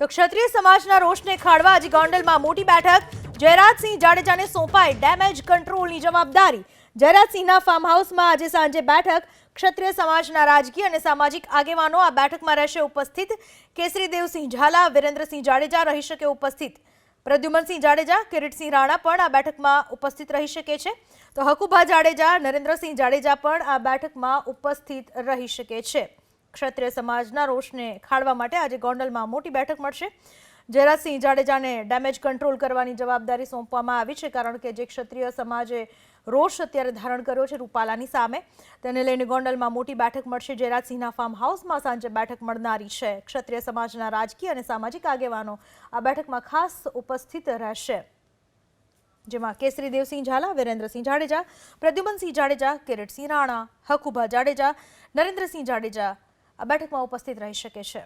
તો ક્ષત્રિય સમાજના રોષને ખાળવા આજે ગોંડલમાં મોટી બેઠક. જયરાજસિંહ જાડેજાને સોંપાઈ ડેમેજ કંટ્રોલની જવાબદારી. જયરાજસિંહના ફાર્મ હાઉસમાં આજે સાંજે બેઠક. ક્ષત્રિય સમાજના રાજકીય અને સામાજિક આગેવાનો આ બેઠકમાં રહેશે ઉપસ્થિત. કેસરી દેવસિંહ ઝાલા, વિરેન્દ્રસિંહ જાડેજા રહી શકે ઉપસ્થિત. પ્રદ્યુમનસિંહ જાડેજા, કિરીટસિંહ રાણા પણ આ બેઠકમાં ઉપસ્થિત રહી શકે છે. તો હકુભા જાડેજા, નરેન્દ્રસિંહ જાડેજા પણ આ બેઠકમાં ઉપસ્થિત રહી શકે છે. ક્ષત્રિય સમાજના રોષને ખાળવા માટે આજે ગોંડલમાં મોટી બેઠક મળશે. જયરાજસિંહ જાડેજાને ડેમેજ કંટ્રોલ કરવાની જવાબદારી સોંપવામાં આવી છે, કારણ કે જે ક્ષત્રિય સમાજે રોષ અત્યારે ધારણ કર્યો છે રૂપાલાની સામે. તેને લઈને ગોંડલમાં મોટી બેઠક મળશે. જયરાજસિંહના ફાર્મ હાઉસમાં સાંજે બેઠક મળનારી છે. ક્ષત્રિય સમાજના રાજકીય અને સામાજિક આગેવાનો આ બેઠકમાં ખાસ ઉપસ્થિત રહેશે. જેમાં કેસરી દેવસિંહ ઝાલા, વિરેન્દ્રસિંહ જાડેજા, પ્રદ્યુમનસિંહ જાડેજા કિરીટસિંહ રાણા, હકુભા જાડેજા, નરેન્દ્રસિંહ જાડેજા આ બેઠકમાં ઉપસ્થિત રહી શકે છે.